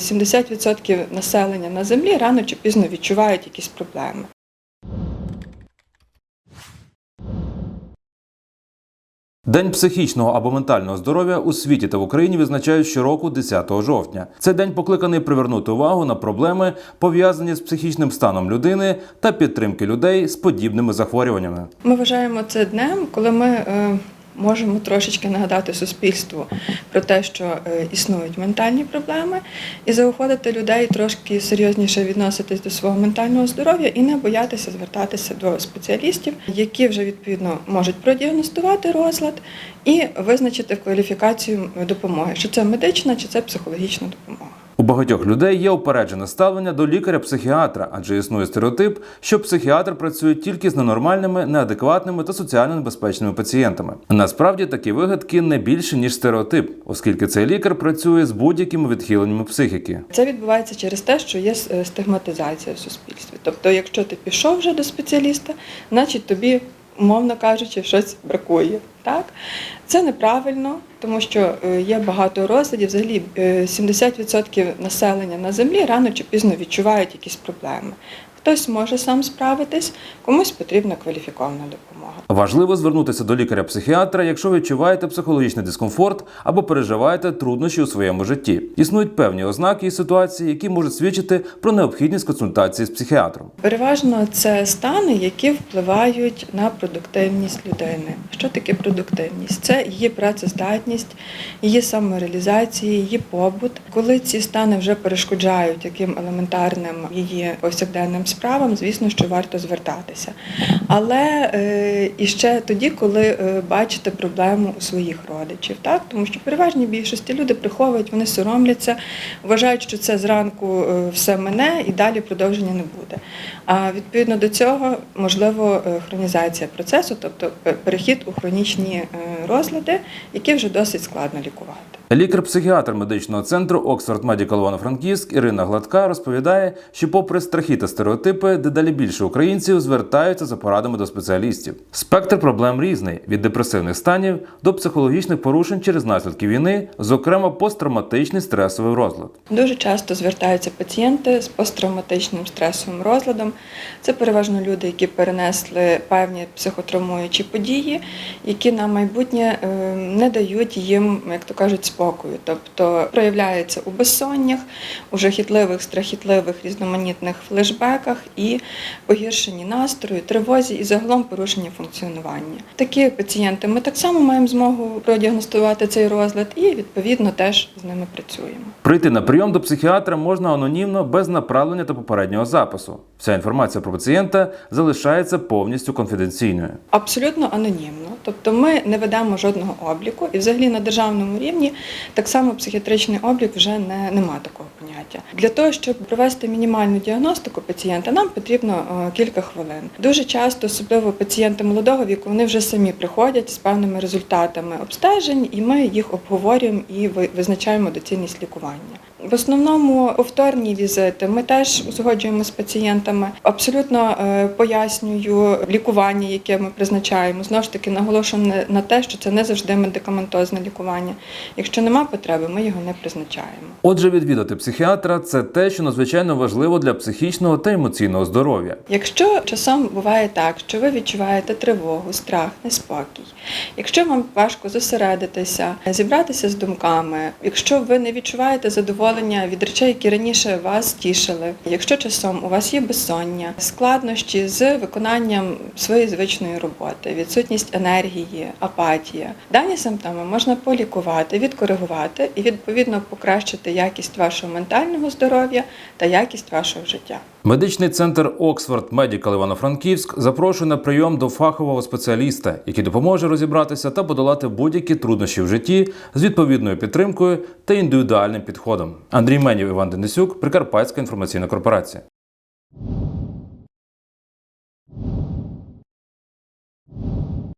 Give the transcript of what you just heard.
70% населення на землі рано чи пізно відчувають якісь проблеми. День психічного або ментального здоров'я у світі та в Україні відзначають щороку 10 жовтня. Цей день покликаний привернути увагу на проблеми, пов'язані з психічним станом людини та підтримки людей з подібними захворюваннями. Ми вважаємо це днем, коли ми е, можемо трошечки нагадати суспільству про те, що е, існують ментальні проблеми, і заохотити людей трошки серйозніше відноситись до свого ментального здоров'я і не боятися звертатися до спеціалістів, які вже відповідно можуть продіагностувати розлад і визначити кваліфікацію допомоги, чи це медична, чи це психологічна допомога. Багатьох людей є упереджене ставлення до лікаря-психіатра, адже існує стереотип, що психіатр працює тільки з ненормальними, неадекватними та соціально небезпечними пацієнтами. Насправді такі вигадки не більше ніж стереотип, оскільки цей лікар працює з будь-якими відхиленнями психіки. Це відбувається через те, що є е, стигматизація в суспільстві. Тобто, якщо ти пішов вже до спеціаліста, значить тобі, умовно кажучи, щось бракує. Так? Це неправильно, тому що е, є багато розладів. Взагалі е, 70% населення на землі рано чи пізно відчувають якісь проблеми. Хтось може сам справитись, комусь потрібна кваліфікована допомога. Важливо звернутися до лікаря-психіатра, якщо відчуваєте психологічний дискомфорт або переживаєте труднощі у своєму житті. Існують певні ознаки і ситуації, які можуть свідчити про необхідність консультації з психіатром. Переважно це стани, які впливають на продуктивність людини. Що таке продуктивність? Це її працездатність, її самореалізація, її побут. Коли ці стани вже перешкоджають яким елементарним її повсякденним справам, звісно, що варто звертатися. Але е, і ще тоді, коли е, бачите проблему у своїх родичів, так тому що переважній більшості люди приховують, вони соромляться, вважають, що це зранку е, все мене і далі продовження не буде. А відповідно до цього можливо е, хронізація процесу, тобто перехід у хронічні розлади, які вже досить складно лікувати. Лікар-психіатр медичного центру Оксфорд Медікал Івано-Франківськ Ірина Гладка розповідає, що, попри страхи та стереотипи, дедалі більше українців звертаються за порадами до спеціалістів. Спектр проблем різний від депресивних станів до психологічних порушень через наслідки війни, зокрема посттравматичний стресовий розлад. Дуже часто звертаються пацієнти з посттравматичним стресовим розладом. Це переважно люди, які перенесли певні психотравмуючі події, які на майбутнє е, не дають їм, як то кажуть, спокою. Тобто проявляються у безсоннях, у жахітливих, страхітливих, різноманітних флешбеках і погіршенні настрою, тривозі і загалом порушенні функціонування. Такі пацієнти ми так само маємо змогу продіагностувати цей розлад і відповідно теж з ними працюємо. Прийти на прийом до психіатра можна анонімно без направлення та попереднього запису. Вся інформація про пацієнта залишається повністю конфіденційною. Абсолютно анонімно, тобто ми не ведемо жодного обліку, і взагалі на державному рівні так само психіатричний облік вже не нема такого поняття. Для того щоб провести мінімальну діагностику пацієнта, нам потрібно е, кілька хвилин. Дуже часто, особливо пацієнти молодого віку, вони вже самі приходять з певними результатами обстежень, і ми їх обговорюємо і визначаємо доцільність лікування. В основному повторні візити ми теж узгоджуємо з пацієнтами. Абсолютно е, пояснюю лікування, яке ми призначаємо. Знову ж таки, наголошуємо на- те, що це не завжди медикаментозне лікування. Якщо нема потреби, ми його не призначаємо. Отже, відвідати психіатра це те, що надзвичайно важливо для психічного та емоційного здоров'я. Якщо часом буває так, що ви відчуваєте тривогу, страх, неспокій, якщо вам важко зосередитися, зібратися з думками, якщо ви не відчуваєте задоволення від речей, які раніше вас тішили, якщо часом у вас є безсоння, складнощі з виконанням своєї звичної роботи, відсутність енергії, апатія, дані симптоми можна полікувати, відкоригувати і відповідно покращити якість вашого ментального здоров'я та якість вашого життя. Медичний центр Оксфорд Медікал Івано-Франківськ запрошує на прийом до фахового спеціаліста, який допоможе розібратися та подолати будь-які труднощі в житті з відповідною підтримкою та індивідуальним підходом. Андрій Менів, Іван Денисюк, Прикарпатська інформаційна корпорація.